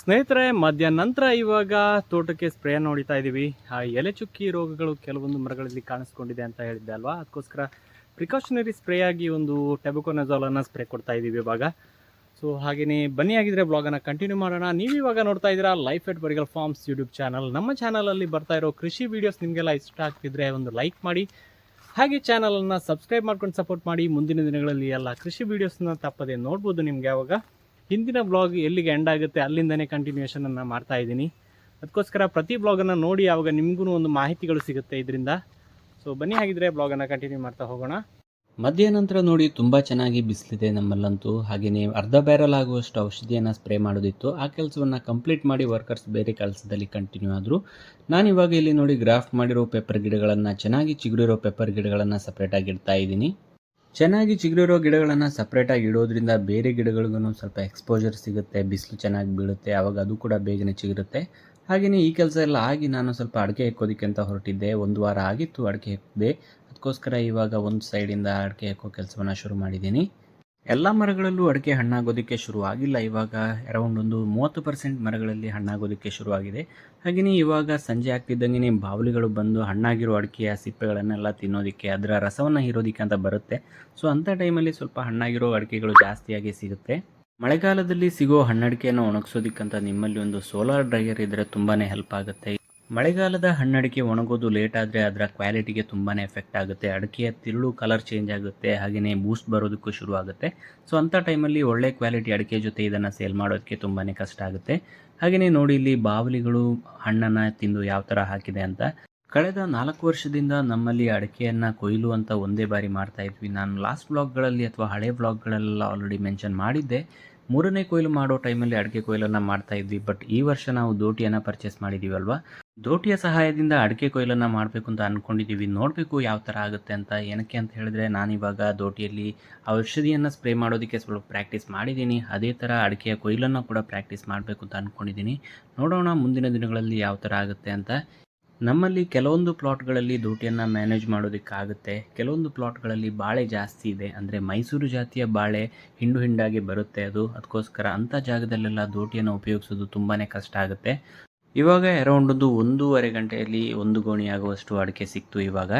ಸ್ನೇಹಿತರೆ ಮಧ್ಯಾಹ್ನ ನಂತರ ಇವಾಗ ತೋಟಕ್ಕೆ ಸ್ಪ್ರೇ ಹೊಡಿತಾ ಇದ್ದೀವಿ ಆ, ಎಲೆ ಚುಕ್ಕಿ ರೋಗಗಳು ಕೆಲವೊಂದು ಮರಗಳಲ್ಲಿ ಕಾಣಿಸ್ಕೊಂಡಿದೆ ಅಂತ ಹೇಳಿದ್ದೆ ಅಲ್ವಾ? ಅದಕ್ಕೋಸ್ಕರ ಪ್ರಿಕಾಷನರಿ ಸ್ಪ್ರೇ ಆಗಿ ಒಂದು ಟೆಬುಕೊನಜಾಲನ್ನು ಸ್ಪ್ರೇ ಕೊಡ್ತಾ ಇದ್ದೀವಿ ಇವಾಗ. ಸೊ ಹಾಗೆಯೇ ಬನ್ನಿ ಆಗಿದ್ರೆ ಬ್ಲಾಗನ್ನು ಕಂಟಿನ್ಯೂ ಮಾಡೋಣ. ನೀವು ಇವಾಗ ನೋಡ್ತಾ ಇದ್ದೀರಾ life at Barigal farms YouTube channel ನಮ್ಮ ಚಾನಲಲ್ಲಿ ಬರ್ತಾ ಇರೋ ಕೃಷಿ ವೀಡಿಯೋಸ್ ನಿಮಗೆಲ್ಲ ಇಷ್ಟ ಆಗ್ತಿದ್ರೆ ಒಂದು ಲೈಕ್ ಮಾಡಿ. ಹಾಗೆ ಚಾನಲನ್ನು ಸಬ್ಸ್ಕ್ರೈಬ್ ಮಾಡ್ಕೊಂಡು ಸಪೋರ್ಟ್ ಮಾಡಿ. ಮುಂದಿನ ದಿನಗಳಲ್ಲಿ ಎಲ್ಲ ಕೃಷಿ ವೀಡಿಯೋಸ್ನ ತಪ್ಪದೆ ನೋಡ್ಬೋದು ನಿಮಗೆ ಯಾವಾಗ? ಹಿಂದಿನ ಬ್ಲಾಗ್ ಎಲ್ಲಿಗೆ ಎಂಡ್ ಆಗುತ್ತೆ, ಅಲ್ಲಿಂದನೇ ಕಂಟಿನ್ಯೂಷನನ್ನು ಮಾಡ್ತಾ ಇದ್ದೀನಿ. ಅದಕ್ಕೋಸ್ಕರ ಪ್ರತಿ ಬ್ಲಾಗನ್ನು ನೋಡಿ ಆವಾಗ ನಿಮಗೂ ಒಂದು ಮಾಹಿತಿಗಳು ಸಿಗುತ್ತೆ ಇದರಿಂದ. ಸೊ ಬನ್ನಿ ಹಾಗಿದ್ರೆ ಬ್ಲಾಗನ್ನು ಕಂಟಿನ್ಯೂ ಮಾಡ್ತಾ ಹೋಗೋಣ. ಮಧ್ಯಾಹ್ನ ನಂತರ ನೋಡಿ ತುಂಬ ಚೆನ್ನಾಗಿ ಬಿಸಿಲಿದೆ ನಮ್ಮಲ್ಲಂತೂ. ಹಾಗೆಯೇ ಅರ್ಧ ಬ್ಯಾರಲ್ ಆಗುವಷ್ಟು ಔಷಧಿಯನ್ನು ಸ್ಪ್ರೇ ಮಾಡೋದಿತ್ತು. ಆ ಕೆಲಸವನ್ನು ಕಂಪ್ಲೀಟ್ ಮಾಡಿ ವರ್ಕರ್ಸ್ ಬೇರೆ ಕೆಲಸದಲ್ಲಿ ಕಂಟಿನ್ಯೂ ಆದರು. ನಾನಿವಾಗ ಇಲ್ಲಿ ನೋಡಿ ಗ್ರಾಫ್ಟ್ ಮಾಡಿರೋ ಪೇಪರ್ ಗಿಡಗಳನ್ನು, ಚೆನ್ನಾಗಿ ಚಿಗುರಿರೋ ಪೇಪರ್ ಗಿಡಗಳನ್ನು ಸಪ್ರೇಟಾಗಿ ಇಡ್ತಾ ಇದ್ದೀನಿ. ಚೆನ್ನಾಗಿ ಚಿಗುರಿರೋ ಗಿಡಗಳನ್ನು ಸಪ್ರೇಟಾಗಿ ಇಡೋದ್ರಿಂದ ಬೇರೆ ಗಿಡಗಳಿಗೂ ಸ್ವಲ್ಪ ಎಕ್ಸ್ಪೋಜರ್ ಸಿಗುತ್ತೆ, ಬಿಸಿಲು ಚೆನ್ನಾಗಿ ಬೀಳುತ್ತೆ ಆವಾಗ ಅದು ಕೂಡ ಬೇಗನೆ ಚಿಗುರುತ್ತೆ. ಹಾಗೆಯೇ ಈ ಕೆಲಸ ಎಲ್ಲ ಆಗಿ ನಾನು ಸ್ವಲ್ಪ ಅಡಿಕೆ ಹೆಕ್ಕೋದಕ್ಕೆ ಅಂತ ಹೊರಟಿದ್ದೆ, ಒಂದು ವಾರ ಆಗಿತ್ತು ಅಡಿಕೆ ಹೆಕ್ಕಿದೆ ಅದಕ್ಕೋಸ್ಕರ ಇವಾಗ ಒಂದು ಸೈಡಿಂದ ಅಡಿಕೆ ಹೆಕ್ಕೋ ಕೆಲಸವನ್ನು ಶುರು ಮಾಡಿದ್ದೀನಿ. ಎಲ್ಲ ಮರಗಳಲ್ಲೂ ಅಡಿಕೆ ಹಣ್ಣಾಗೋದಕ್ಕೆ ಶುರು ಆಗಿಲ್ಲ ಇವಾಗ ಅರೌಂಡ್ ಒಂದು ಮೂವತ್ತು ಪರ್ಸೆಂಟ್ ಮರಗಳಲ್ಲಿ ಹಣ್ಣಾಗೋದಕ್ಕೆ ಶುರುವಾಗಿದೆ. ಹಾಗೆಯೇ ಇವಾಗ ಸಂಜೆ ಆಗ್ತಿದ್ದಂಗೆ ಬಾವಲಿಗಳು ಬಂದು ಹಣ್ಣಾಗಿರೋ ಅಡಿಕೆಯ ಸಿಪ್ಪೆಗಳನ್ನೆಲ್ಲ ತಿನ್ನೋದಕ್ಕೆ, ಅದರ ರಸವನ್ನು ಹೀರೋದಕ್ಕೆ ಅಂತ ಬರುತ್ತೆ. ಸೊ ಅಂಥ ಟೈಮಲ್ಲಿ ಸ್ವಲ್ಪ ಹಣ್ಣಾಗಿರೋ ಅಡಿಕೆಗಳು ಜಾಸ್ತಿಯಾಗಿ ಸಿಗುತ್ತೆ. ಮಳೆಗಾಲದಲ್ಲಿ ಸಿಗೋ ಹಣ್ಣಡಿಕೆಯನ್ನು ಒಣಗಿಸೋದಕ್ಕಂತ ನಿಮ್ಮಲ್ಲಿ ಒಂದು ಸೋಲಾರ್ ಡ್ರೈಯರ್ ಇದ್ದರೆ ತುಂಬಾ ಹೆಲ್ಪ್ ಆಗುತ್ತೆ. ಮಳೆಗಾಲದ ಹಣ್ಣಡಿಕೆ ಒಣಗೋದು ಲೇಟ್ ಆದರೆ ಅದರ ಕ್ವಾಲಿಟಿಗೆ ತುಂಬಾ ಎಫೆಕ್ಟ್ ಆಗುತ್ತೆ. ಅಡಿಕೆಯ ತಿರುಳು ಕಲರ್ ಚೇಂಜ್ ಆಗುತ್ತೆ ಹಾಗೆಯೇ ಬೂಸ್ಟ್ ಬರೋದಕ್ಕೂ ಶುರು ಆಗುತ್ತೆ. ಸೊ ಅಂಥ ಟೈಮಲ್ಲಿ ಒಳ್ಳೆ ಕ್ವಾಲಿಟಿ ಅಡಿಕೆ ಜೊತೆ ಇದನ್ನು ಸೇಲ್ ಮಾಡೋದಕ್ಕೆ ತುಂಬಾ ಕಷ್ಟ ಆಗುತ್ತೆ. ಹಾಗೆಯೇ ನೋಡಿ ಇಲ್ಲಿ ಬಾವಲಿಗಳು ಹಣ್ಣನ್ನು ತಿಂದು ಯಾವ ಥರ ಹಾಕಿದೆ ಅಂತ. ಕಳೆದ ನಾಲ್ಕು ವರ್ಷದಿಂದ ನಮ್ಮಲ್ಲಿ ಅಡಿಕೆಯನ್ನು ಕೊಯ್ಲು ಅಂತ ಒಂದೇ ಬಾರಿ ಮಾಡ್ತಾ ಇದ್ವಿ. ನಾನು ಲಾಸ್ಟ್ ಬ್ಲಾಗ್ಗಳಲ್ಲಿ ಅಥವಾ ಹಳೆ ಬ್ಲಾಗ್ಗಳೆಲ್ಲ ಆಲ್ರೆಡಿ ಮೆನ್ಷನ್ ಮಾಡಿದ್ದೆ. ಮೂರನೇ ಕೊಯ್ಲು ಮಾಡೋ ಟೈಮಲ್ಲಿ ಅಡಿಕೆ ಕೊಯ್ಲನ್ನು ಮಾಡ್ತಾ ಇದ್ವಿ. ಬಟ್ ಈ ವರ್ಷ ನಾವು ದೋಟಿಯನ್ನು ಪರ್ಚೇಸ್ ಮಾಡಿದ್ದೀವಲ್ವಾ ದೋಟಿಯ ಸಹಾಯದಿಂದ ಅಡಿಕೆ ಕೊಯ್ಲನ್ನು ಮಾಡಬೇಕು ಅಂತ ಅಂದ್ಕೊಂಡಿದ್ದೀವಿ ನೋಡಬೇಕು ಯಾವ ಥರ ಆಗುತ್ತೆ ಅಂತ, ಏನಕ್ಕೆ ಅಂತ ಹೇಳಿದ್ರೆ ನಾನಿವಾಗ ದೋಟಿಯಲ್ಲಿ ಔಷಧಿಯನ್ನು ಸ್ಪ್ರೇ ಮಾಡೋದಕ್ಕೆ ಸ್ವಲ್ಪ ಪ್ರಾಕ್ಟೀಸ್ ಮಾಡಿದ್ದೀನಿ. ಅದೇ ಥರ ಅಡಿಕೆಯ ಕೊಯ್ಲನ್ನು ಕೂಡ ಪ್ರಾಕ್ಟೀಸ್ ಮಾಡಬೇಕು ಅಂತ ಅಂದ್ಕೊಂಡಿದ್ದೀನಿ ನೋಡೋಣ ಮುಂದಿನ ದಿನಗಳಲ್ಲಿ ಯಾವ ಥರ ಆಗುತ್ತೆ ಅಂತ. ನಮ್ಮಲ್ಲಿ ಕೆಲವೊಂದು ಪ್ಲಾಟ್ಗಳಲ್ಲಿ ದೋಟಿಯನ್ನು ಮ್ಯಾನೇಜ್ ಮಾಡೋದಕ್ಕಾಗುತ್ತೆ. ಕೆಲವೊಂದು ಪ್ಲಾಟ್ಗಳಲ್ಲಿ ಬಾಳೆ ಜಾಸ್ತಿ ಇದೆ. ಅಂದರೆ ಮೈಸೂರು ಜಾತಿಯ ಬಾಳೆ ಹಿಂಡು ಹಿಂಡಾಗಿ ಬರುತ್ತೆ ಅದು. ಅದಕ್ಕೋಸ್ಕರ ಅಂಥ ಜಾಗದಲ್ಲೆಲ್ಲ ದೋಟಿಯನ್ನು ಉಪಯೋಗಿಸೋದು ತುಂಬಾ ಕಷ್ಟ ಆಗುತ್ತೆ. ಇವಾಗ ಅರೌಂಡ್ ಒಂದು ಒಂದೂವರೆ ಗಂಟೆಯಲ್ಲಿ ಒಂದು ಗೋಣಿ ಆಗುವಷ್ಟು ಅಡಿಕೆ ಸಿಕ್ತು ಇವಾಗ.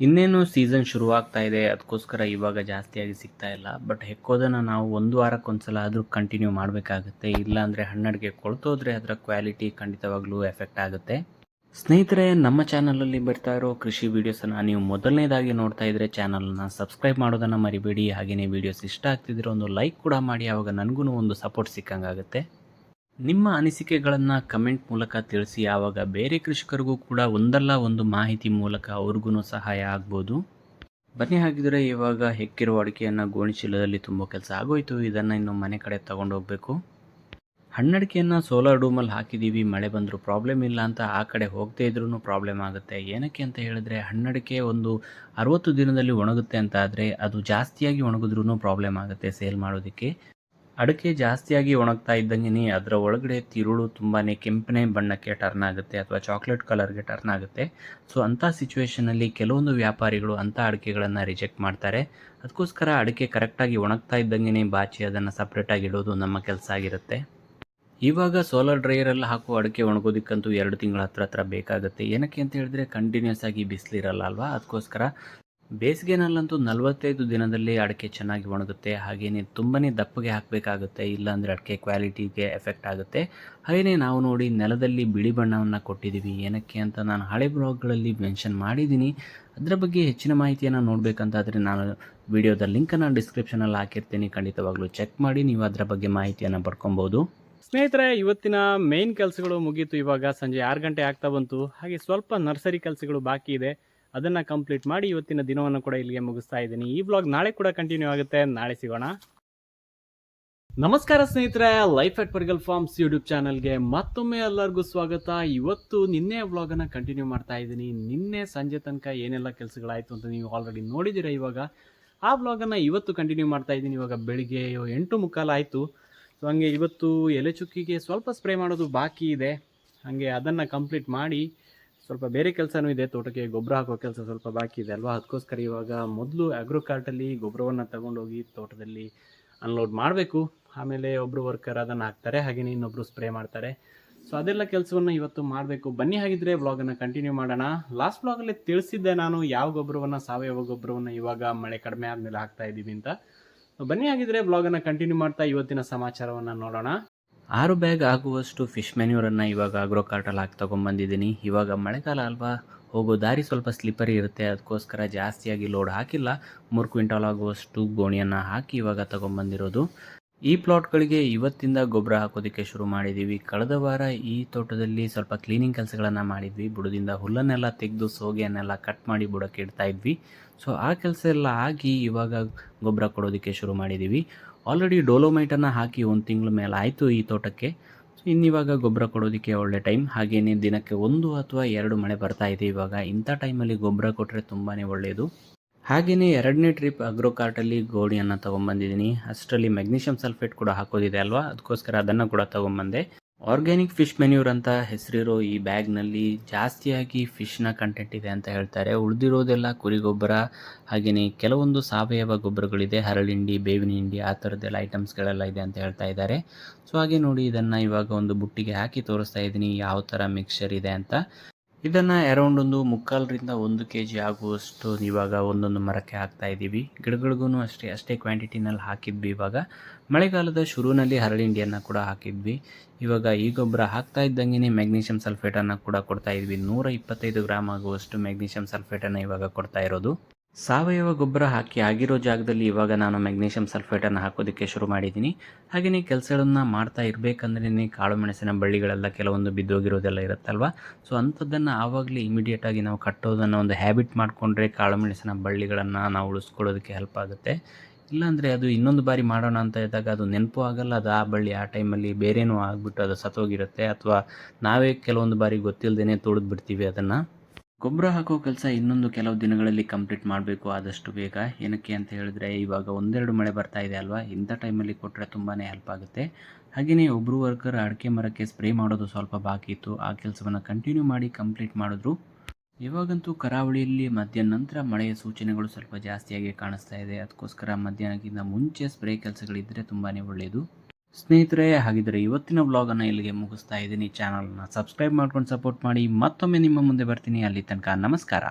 ಇನ್ನೇನು ಸೀಸನ್ ಶುರುವಾಗ್ತಾ ಇದೆ ಅದಕ್ಕೋಸ್ಕರ ಇವಾಗ ಜಾಸ್ತಿಯಾಗಿ ಸಿಗ್ತಾ ಇಲ್ಲ. ಬಟ್ ಹೆಕ್ಕೋದನ್ನು ನಾವು ಒಂದು ವಾರಕ್ಕೊಂದ್ಸಲ ಆದರೂ ಕಂಟಿನ್ಯೂ ಮಾಡಬೇಕಾಗುತ್ತೆ. ಇಲ್ಲಾಂದರೆ ಹಣ್ಣಡಿಗೆ ಕೊಳ್ತೋದ್ರೆ ಅದರ ಕ್ವಾಲಿಟಿ ಖಂಡಿತವಾಗ್ಲೂ ಎಫೆಕ್ಟ್ ಆಗುತ್ತೆ. ಸ್ನೇಹಿತರೆ, ನಮ್ಮ ಚಾನಲಲ್ಲಿ ಬರ್ತಾ ಇರೋ ಕೃಷಿ ವೀಡಿಯೋಸನ್ನು ನೀವು ಮೊದಲನೇದಾಗಿ ನೋಡ್ತಾ ಇದ್ರೆ ಚಾನಲ್ನ ಸಬ್ಸ್ಕ್ರೈಬ್ ಮಾಡೋದನ್ನು ಮರಿಬೇಡಿ. ಹಾಗೆಯೇ ವೀಡಿಯೋಸ್ ಇಷ್ಟ ಆಗ್ತಿದ್ರೆ ಒಂದು ಲೈಕ್ ಕೂಡ ಮಾಡಿ. ಆವಾಗ ನನಗೂ ಒಂದು ಸಪೋರ್ಟ್ ಸಿಕ್ಕಂಗಾಗುತ್ತೆ. ನಿಮ್ಮ ಅನಿಸಿಕೆಗಳನ್ನು ಕಮೆಂಟ್ ಮೂಲಕ ತಿಳಿಸಿ. ಆವಾಗ ಬೇರೆ ಕೃಷಿಕರಿಗೂ ಕೂಡ ಒಂದಲ್ಲ ಒಂದು ಮಾಹಿತಿ ಮೂಲಕ ಅವ್ರಿಗೂ ಸಹಾಯ ಆಗ್ಬೋದು. ಬನ್ನಿ ಹಾಗಿದ್ರೆ ಇವಾಗ ಹೆಕ್ಕಿರೋ ಅಡಿಕೆಯನ್ನು ಗೋಣಿಚೀಲದಲ್ಲಿ ತುಂಬ ಕೆಲಸ ಆಗೋಯ್ತು. ಇದನ್ನು ಇನ್ನು ಮನೆ ಕಡೆ ತಗೊಂಡು ಹೋಗಬೇಕು ಹಣ್ಣಡಿಕೆಯನ್ನು ಸೋಲಾರ್ ಡೂಮಲ್ಲಿ ಹಾಕಿದ್ದೀವಿ ಮಳೆ ಬಂದರೂ ಪ್ರಾಬ್ಲಮ್ ಇಲ್ಲ ಅಂತ ಆ ಕಡೆ ಹೋಗದೇ ಇದ್ರೂ ಪ್ರಾಬ್ಲಮ್ ಆಗುತ್ತೆ. ಏನಕ್ಕೆ ಅಂತ ಹೇಳಿದ್ರೆ ಹಣ್ಣಡಿಕೆ ಒಂದು ಅರುವತ್ತು ದಿನದಲ್ಲಿ ಒಣಗುತ್ತೆ ಅಂತ ಆದರೆ ಅದು ಜಾಸ್ತಿಯಾಗಿ ಒಣಗಿದ್ರೂ ಪ್ರಾಬ್ಲಮ್ ಆಗುತ್ತೆ ಸೇಲ್ ಮಾಡೋದಕ್ಕೆ. ಅಡಿಕೆ ಜಾಸ್ತಿಯಾಗಿ ಒಣಗ್ತಾ ಇದ್ದಂಗೆ ಅದರ ಒಳಗಡೆ ತಿರುಳು ತುಂಬಾ ಕೆಂಪನೆ ಬಣ್ಣಕ್ಕೆ ಟರ್ನ್ ಆಗುತ್ತೆ ಅಥವಾ ಚಾಕ್ಲೇಟ್ ಕಲರ್ಗೆ ಟರ್ನ್ ಆಗುತ್ತೆ. ಸೊ ಅಂಥ ಸಿಚುವೇಷನಲ್ಲಿ ಕೆಲವೊಂದು ವ್ಯಾಪಾರಿಗಳು ಅಂಥ ಅಡಿಕೆಗಳನ್ನು ರಿಜೆಕ್ಟ್ ಮಾಡ್ತಾರೆ. ಅದಕ್ಕೋಸ್ಕರ ಅಡಿಕೆ ಕರೆಕ್ಟಾಗಿ ಒಣಗ್ತಾ ಇದ್ದಂಗೆ ಬಾಚಿ ಅದನ್ನು ಸಪ್ರೇಟಾಗಿ ಇಡೋದು ನಮ್ಮ ಕೆಲಸ ಆಗಿರುತ್ತೆ. ಇವಾಗ ಸೋಲಾರ್ ಡ್ರೈಯರಲ್ಲಿ ಹಾಕುವ ಅಡಿಕೆ ಒಣಗೋದಕ್ಕಂತೂ ಎರಡು ತಿಂಗಳ ಹತ್ರ ಹತ್ರ ಬೇಕಾಗುತ್ತೆ. ಏನಕ್ಕೆ ಅಂತ ಹೇಳಿದ್ರೆ ಕಂಟಿನ್ಯೂಸ್ ಆಗಿ ಬಿಸಿಲಿರಲ್ಲ ಅಲ್ವಾ? ಅದಕ್ಕೋಸ್ಕರ ಬೇಸಿಗೆನಲ್ಲಂತೂ ನಲವತ್ತೈದು ದಿನದಲ್ಲಿ ಅಡಿಕೆ ಚೆನ್ನಾಗಿ ಒಣಗುತ್ತೆ ಹಾಗೆಯೇ ತುಂಬನೇ ದಪ್ಪಗೆ ಹಾಕಬೇಕಾಗುತ್ತೆ, ಇಲ್ಲಾಂದರೆ ಅಡಿಕೆ ಕ್ವಾಲಿಟಿಗೆ ಎಫೆಕ್ಟ್ ಆಗುತ್ತೆ. ಹಾಗೆಯೇ ನಾವು ನೋಡಿ ನೆಲದಲ್ಲಿ ಬಿಳಿ ಬಣ್ಣವನ್ನು ಕೊಟ್ಟಿದ್ದೀವಿ. ಏನಕ್ಕೆ ಅಂತ ನಾನು ಹಳೆ ಬ್ಲಾಗ್ಗಳಲ್ಲಿ ಮೆನ್ಷನ್ ಮಾಡಿದ್ದೀನಿ. ಅದರ ಬಗ್ಗೆ ಹೆಚ್ಚಿನ ಮಾಹಿತಿಯನ್ನು ನೋಡಬೇಕಂತಾದರೆ ನಾನು ವಿಡಿಯೋದ ಲಿಂಕನ್ನು ಡಿಸ್ಕ್ರಿಪ್ಷನಲ್ಲಿ ಹಾಕಿರ್ತೀನಿ. ಖಂಡಿತವಾಗ್ಲೂ ಚೆಕ್ ಮಾಡಿ, ನೀವು ಅದರ ಬಗ್ಗೆ ಮಾಹಿತಿಯನ್ನು ಪಡ್ಕೊಬೋದು. ಸ್ನೇಹಿತರೆ, ಇವತ್ತಿನ ಮೇನ್ ಕೆಲಸಗಳು ಮುಗೀತು. ಇವಾಗ ಸಂಜೆ ಆರು ಗಂಟೆ ಆಗ್ತಾ ಬಂತು. ಹಾಗೆ ಸ್ವಲ್ಪ ನರ್ಸರಿ ಕೆಲಸಗಳು ಬಾಕಿ ಇದೆ. ಅದನ್ನು ಕಂಪ್ಲೀಟ್ ಮಾಡಿ ಇವತ್ತಿನ ದಿನವನ್ನು ಕೂಡ ಇಲ್ಲಿಗೆ ಮುಗಿಸ್ತಾ ಇದ್ದೀನಿ. ಈ ಬ್ಲಾಗ್ ನಾಳೆ ಕೂಡ ಕಂಟಿನ್ಯೂ ಆಗುತ್ತೆ. ನಾಳೆ ಸಿಗೋಣ. ನಮಸ್ಕಾರ ಸ್ನೇಹಿತರೆ. Life at Pargal farms YouTube ಚಾನಲ್ಗೆ ಮತ್ತೊಮ್ಮೆ ಎಲ್ಲರಿಗೂ ಸ್ವಾಗತ. ಇವತ್ತು ನಿನ್ನೆ ವ್ಲಾಗನ್ನು ಕಂಟಿನ್ಯೂ ಮಾಡ್ತಾ ಇದ್ದೀನಿ. ನಿನ್ನೆ ಸಂಜೆ ತನಕ ಏನೆಲ್ಲ ಕೆಲಸಗಳಾಯಿತು ಅಂತ ನೀವು ಆಲ್ರೆಡಿ ನೋಡಿದ್ದೀರ ಇವಾಗ. ಆ ವ್ಲಾಗನ್ನು ಇವತ್ತು ಕಂಟಿನ್ಯೂ ಮಾಡ್ತಾ ಇದ್ದೀನಿ. ಇವಾಗ ಬೆಳಿಗ್ಗೆ ಎಂಟು ಮುಕ್ಕಾಲು ಆಯಿತು. ಸೊ ಹಂಗೆ ಇವತ್ತು ಎಲೆ ಚುಕ್ಕಿಗೆ ಸ್ವಲ್ಪ ಸ್ಪ್ರೇ ಮಾಡೋದು ಬಾಕಿ ಇದೆ. ಹಾಗೆ ಅದನ್ನು ಕಂಪ್ಲೀಟ್ ಮಾಡಿ ಸ್ವಲ್ಪ ಬೇರೆ ಕೆಲಸನೂ ಇದೆ, ತೋಟಕ್ಕೆ ಗೊಬ್ಬರ ಹಾಕೋ ಕೆಲಸ ಸ್ವಲ್ಪ ಬಾಕಿ ಇದೆ ಅಲ್ವಾ? ಅದಕ್ಕೋಸ್ಕರ ಇವಾಗ ಮೊದಲು ಅಗ್ರೋ ಕಾರ್ಟಲ್ಲಿ ಗೊಬ್ಬರವನ್ನು ತಗೊಂಡೋಗಿ ತೋಟದಲ್ಲಿ ಅನ್ಲೋಡ್ ಮಾಡಬೇಕು. ಆಮೇಲೆ ಒಬ್ಬರು ವರ್ಕರ್ ಅದನ್ನು ಹಾಕ್ತಾರೆ ಹಾಗೆಯೇ ಇನ್ನೊಬ್ಬರು ಸ್ಪ್ರೇ ಮಾಡ್ತಾರೆ. ಸೊ ಅದೆಲ್ಲ ಕೆಲಸವನ್ನು ಇವತ್ತು ಮಾಡಬೇಕು. ಬನ್ನಿ ಹಾಗಿದ್ರೆ ವ್ಲಾಗನ್ನು ಕಂಟಿನ್ಯೂ ಮಾಡೋಣ. ಲಾಸ್ಟ್ ಬ್ಲಾಗಲ್ಲಿ ತಿಳಿಸಿದ್ದೆ ನಾನು ಯಾವ ಗೊಬ್ಬರವನ್ನು, ಸಾವಯವ ಗೊಬ್ಬರವನ್ನು ಇವಾಗ ಮಳೆ ಕಡಿಮೆ ಆದಮೇಲೆ ಹಾಕ್ತಾ ಇದ್ದೀವಿ ಅಂತ. ಬನ್ನಿ ಹಾಗಿದ್ರೆ ಬ್ಲಾಗನ್ನು ಕಂಟಿನ್ಯೂ ಮಾಡ್ತಾ ಇವತ್ತಿನ ಸಮಾಚಾರವನ್ನು ನೋಡೋಣ. ಆರು ಬ್ಯಾಗ್ ಆಗುವಷ್ಟು ಫಿಶ್ ಮೆನ್ಯೂರನ್ನು ಇವಾಗ ಆಗ್ರೋ ಕಾರ್ಟಲ್ಲಿ ಹಾಕಿ ತೊಗೊಂಬಂದಿದ್ದೀನಿ ಇವಾಗ ಮಳೆಗಾಲ ಅಲ್ವಾ? ಹೋಗೋ ದಾರಿ ಸ್ವಲ್ಪ ಸ್ಲಿಪ್ಪರಿ ಇರುತ್ತೆ. ಅದಕ್ಕೋಸ್ಕರ ಜಾಸ್ತಿಯಾಗಿ ಲೋಡ್ ಹಾಕಿಲ್ಲ. ಮೂರು ಕ್ವಿಂಟಾಲ್ ಆಗುವಷ್ಟು ಗೋಣಿಯನ್ನು ಹಾಕಿ ಇವಾಗ ತೊಗೊಂಬಂದಿರೋದು ಈ ಪ್ಲಾಟ್ಗಳಿಗೆ ಇವತ್ತಿಂದ ಗೊಬ್ಬರ ಹಾಕೋದಕ್ಕೆ ಶುರು ಮಾಡಿದ್ದೀವಿ ಕಳೆದ ವಾರ ಈ ತೋಟದಲ್ಲಿ ಸ್ವಲ್ಪ ಕ್ಲೀನಿಂಗ್ ಕೆಲಸಗಳನ್ನು ಮಾಡಿದ್ವಿ. ಬುಡದಿಂದ ಹುಲ್ಲನ್ನೆಲ್ಲ ತೆಗೆದು ಸೋಗೆಯನ್ನೆಲ್ಲ ಕಟ್ ಮಾಡಿ ಬುಡಕ್ಕೆ ಇಡ್ತಾ ಇದ್ವಿ. ಸೊ ಆ ಕೆಲಸ ಎಲ್ಲ ಆಗಿ ಇವಾಗ ಗೊಬ್ಬರ ಕೊಡೋದಕ್ಕೆ ಶುರು ಮಾಡಿದ್ದೀವಿ ಆಲ್ರೆಡಿ ಡೋಲೋಮೈಟನ್ನು ಹಾಕಿ ಒಂದು ತಿಂಗಳ ಮೇಲೆ ಆಯಿತು ಈ ತೋಟಕ್ಕೆ. ಸೊ ಇನ್ನಿವಾಗ ಗೊಬ್ಬರ ಕೊಡೋದಕ್ಕೆ ಒಳ್ಳೆ ಟೈಮ್ ಹಾಗೆಯೇ ದಿನಕ್ಕೆ ಒಂದು ಅಥವಾ ಎರಡು ಮಳೆ ಬರ್ತಾ ಇದೆ ಇವಾಗ. ಇಂಥ ಟೈಮಲ್ಲಿ ಗೊಬ್ಬರ ಕೊಟ್ಟರೆ ತುಂಬಾ ಒಳ್ಳೆಯದು ಹಾಗೆಯೇ ಎರಡನೇ ಟ್ರಿಪ್ ಅಗ್ರೋ ಕಾರ್ಟಲ್ಲಿ ಗೋಣಿಯನ್ನು ತೊಗೊಂಬಂದಿದ್ದೀನಿ. ಅಷ್ಟರಲ್ಲಿ ಮೆಗ್ನೀಷಿಯಂ ಸಲ್ಫೇಟ್ ಕೂಡ ಹಾಕೋದಿದೆ ಅಲ್ವಾ? ಅದಕ್ಕೋಸ್ಕರ ಅದನ್ನು ಕೂಡ ತೊಗೊಂಬಂದೆ. ಆರ್ಗ್ಯಾನಿಕ್ ಫಿಶ್ ಮೆನ್ಯೂರ್ ಅಂತ ಹೆಸರಿರೋ ಈ ಬ್ಯಾಗ್ನಲ್ಲಿ ಜಾಸ್ತಿಯಾಗಿ ಫಿಶ್ನ ಕಂಟೆಂಟ್ ಇದೆ ಅಂತ ಹೇಳ್ತಾರೆ. ಉಳಿದಿರೋದೆಲ್ಲ ಕುರಿ ಗೊಬ್ಬರ ಹಾಗೆಯೇ ಕೆಲವೊಂದು ಸಾವಯವ ಗೊಬ್ಬರಗಳಿದೆ. ಹರಳಿಂಡಿ, ಬೇವಿನ ಹಿಂಡಿ, ಆ ಥರದ್ದೆಲ್ಲ ಐಟಮ್ಸ್ಗಳೆಲ್ಲ ಇದೆ ಅಂತ ಹೇಳ್ತಾ ಇದ್ದಾರೆ. ಸೊ ಹಾಗೆ ನೋಡಿ ಇದನ್ನು ಇವಾಗ ಒಂದು ಬುಟ್ಟಿಗೆ ಹಾಕಿ ತೋರಿಸ್ತಾ ಇದ್ದೀನಿ. ಯಾವ ಥರ ಮಿಕ್ಸ್ಚರ್ ಇದೆ ಅಂತ. ಇದನ್ನು ಅರೌಂಡ್ ಒಂದು ಮುಕ್ಕಾಲರಿಂದ ಒಂದು ಕೆ ಜಿ ಆಗುವಷ್ಟು ಇವಾಗ ಒಂದೊಂದು ಮರಕ್ಕೆ ಹಾಕ್ತಾ ಇದ್ದೀವಿ. ಗಿಡಗಳಿಗೂ ಅಷ್ಟೇ ಅಷ್ಟೇ ಕ್ವಾಂಟಿಟಿನಲ್ಲಿ ಹಾಕಿದ್ವಿ ಇವಾಗ. ಮಳೆಗಾಲದ ಶುರುವಿನಲ್ಲಿ ಹರಳಿಂಡಿಯನ್ನು ಕೂಡ ಹಾಕಿದ್ವಿ. ಇವಾಗ ಈ ಗೊಬ್ಬರ ಹಾಕ್ತಾ ಇದ್ದಂಗೆ ಮ್ಯಾಗ್ನೀಷಿಯಂ ಸಲ್ಫೇಟನ್ನು ಕೂಡ ಕೊಡ್ತಾ ಇದ್ವಿ. ನೂರ ಇಪ್ಪತ್ತೈದು ಗ್ರಾಮ್ ಆಗುವಷ್ಟು ಮ್ಯಾಗ್ನೀಷಿಯಂ ಸಲ್ಫೇಟನ್ನು ಇವಾಗ ಕೊಡ್ತಾ ಇರೋದು. ಸಾವಯವ ಗೊಬ್ಬರ ಹಾಕಿ ಆಗಿರೋ ಜಾಗದಲ್ಲಿ ಇವಾಗ ನಾನು ಮೆಗ್ನೀಷಿಯಂ ಸಲ್ಫೇಟನ್ನು ಹಾಕೋದಕ್ಕೆ ಶುರು ಮಾಡಿದ್ದೀನಿ. ಹಾಗೆಯೇ ಕೆಲಸಗಳನ್ನು ಮಾಡ್ತಾ ಇರಬೇಕಂದ್ರೇ ಕಾಳು ಮೆಣಸಿನ ಬಳ್ಳಿಗಳೆಲ್ಲ ಕೆಲವೊಂದು ಬಿದ್ದೋಗಿರೋದೆಲ್ಲ ಇರುತ್ತಲ್ವ? ಸೊ ಅಂಥದ್ದನ್ನು ಆವಾಗಲೇ ಇಮಿಡಿಯೇಟಾಗಿ ನಾವು ಕಟ್ಟೋದನ್ನು ಒಂದು ಹ್ಯಾಬಿಟ್ ಮಾಡಿಕೊಂಡ್ರೆ ಕಾಳು ಮೆಣಸಿನ ಬಳ್ಳಿಗಳನ್ನು ನಾವು ಉಳಿಸ್ಕೊಳ್ಳೋದಕ್ಕೆ ಹೆಲ್ಪ್ ಆಗುತ್ತೆ. ಇಲ್ಲಾಂದರೆ ಅದು ಇನ್ನೊಂದು ಬಾರಿ ಮಾಡೋಣ ಅಂತ ಇದ್ದಾಗ ಅದು ನೆನಪು ಆಗಲ್ಲ, ಅದು ಆ ಬಳ್ಳಿ ಆ ಟೈಮಲ್ಲಿ ಬೇರೇನೂ ಆಗಿಬಿಟ್ಟು ಅದು ಸತ್ತೋಗಿರುತ್ತೆ. ಅಥವಾ ನಾವೇ ಕೆಲವೊಂದು ಬಾರಿ ಗೊತ್ತಿಲ್ಲದೇ ತುಳಿದು ಬಿಡ್ತೀವಿ ಅದನ್ನು. ಗೊಬ್ಬರ ಹಾಕೋ ಕೆಲಸ ಇನ್ನೊಂದು ಕೆಲವು ದಿನಗಳಲ್ಲಿ ಕಂಪ್ಲೀಟ್ ಮಾಡಬೇಕು, ಆದಷ್ಟು ಬೇಗ. ಏನಕ್ಕೆ ಅಂತ ಹೇಳಿದ್ರೆ, ಇವಾಗ ಒಂದೆರಡು ಮಳೆ ಬರ್ತಾ ಇದೆ ಅಲ್ವಾ? ಇಂಥ ಟೈಮಲ್ಲಿ ಕೊಟ್ಟರೆ ತುಂಬಾ ಹೆಲ್ಪ್ ಆಗುತ್ತೆ. ಹಾಗೆಯೇ ಒಬ್ಬರು ವರ್ಕರ್ ಅಡಿಕೆ ಮರಕ್ಕೆ ಸ್ಪ್ರೇ ಮಾಡೋದು ಸ್ವಲ್ಪ ಬಾಕಿ ಇತ್ತು. ಆ ಕೆಲಸವನ್ನು ಕಂಟಿನ್ಯೂ ಮಾಡಿ ಕಂಪ್ಲೀಟ್ ಮಾಡಿದ್ರು. ಇವಾಗಂತೂ ಕರಾವಳಿಯಲ್ಲಿ ಮಧ್ಯಾಹ್ನ ನಂತರ ಮಳೆಯ ಸೂಚನೆಗಳು ಸ್ವಲ್ಪ ಜಾಸ್ತಿಯಾಗಿ ಕಾಣಿಸ್ತಾ ಇದೆ. ಅದಕ್ಕೋಸ್ಕರ ಮಧ್ಯಾಹ್ನಕ್ಕಿಂತ ಮುಂಚೆ ಸ್ಪ್ರೇ ಕೆಲಸಗಳಿದ್ದರೆ ತುಂಬಾ ಒಳ್ಳೆಯದು ಸ್ನೇಹಿತರೆ, ಹಾಗಿದ್ರೆ ಇವತ್ತಿನ ವ್ಲಾಗನ್ನು ಇಲ್ಲಿಗೆ ಮುಗಿಸ್ತಾ ಇದ್ದೀನಿ. ಚಾನಲ್ನ ಸಬ್ಸ್ಕ್ರೈಬ್ ಮಾಡ್ಕೊಂಡು ಸಪೋರ್ಟ್ ಮಾಡಿ. ಮತ್ತೊಮ್ಮೆ ನಿಮ್ಮ ಮುಂದೆ ಬರ್ತೀನಿ. ಅಲ್ಲಿ ತನಕ ನಮಸ್ಕಾರ.